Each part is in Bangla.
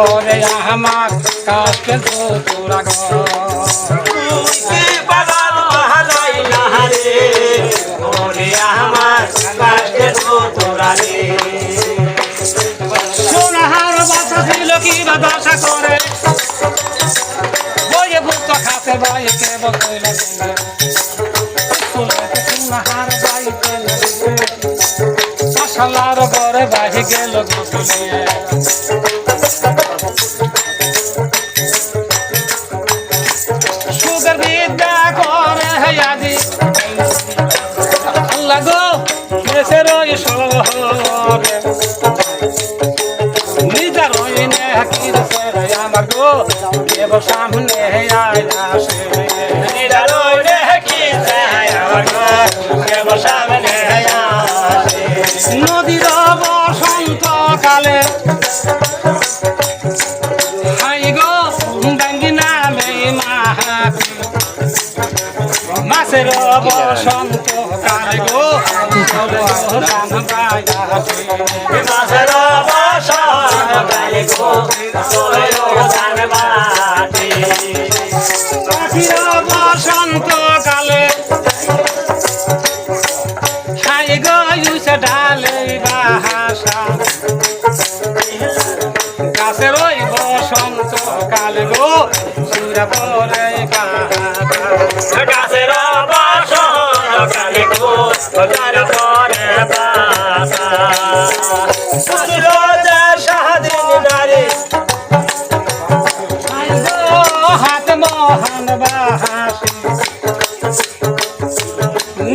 ওরে আমার কাছে তো তোরা আমার কাছে তো তোরা সোনাহার বাসা ছিল কি করে? বইয়ে খাতে সোনাহার মশালার বাহি গেল সামনে নদীর বসন্ত কালে হাই গো ডাঙ্গি নামে মাহাতি মাসের বসন্ত কালে গো চলে গো গান গায়াসে মাসের বসন গালে গো পাখির বসন্ত কালে হাই গয়ুস ডালে বাহাসা। গাছের ওই বসন্ত কালে গো সুরা পরে গান পরে বাসা। সুরজা শাহদিন নারী। হাত মহান বাহাসি।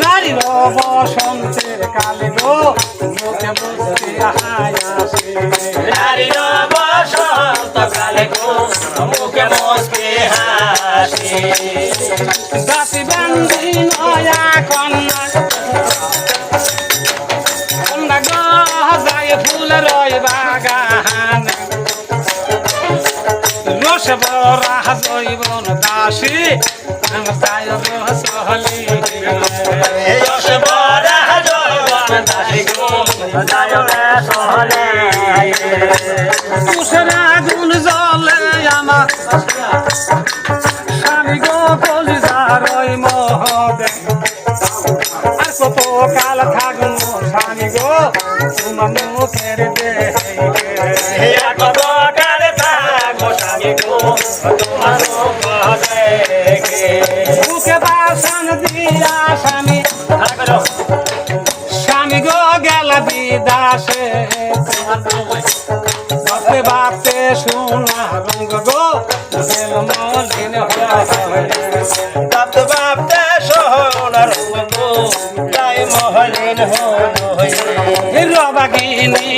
নারীর বসন্তের কালে গো মুখে বসতে হায়াসি। নারীর বসন্ত গালে গো মুখে মুসকে হাসি। দাসি বান্দি নয়া রয় বাগান রস বরা জৈবন দাসী তাই রসহলি যশ বরা জয়বন দাসী জয় সহলে তুষরা গুণ জলে আমার স্বামী গো, কলিজার ওই মহবে আর কত কাল থাকুন স্বামী গো তোমার মুখের দেহে কত কালে থাকো স্বামী গো তোমার বুকে বাসন দিয়া স্বামী স্বামী গো গেল বিদাসে। বাপে বাপে রঙ্গ গো মলিন তপ্ত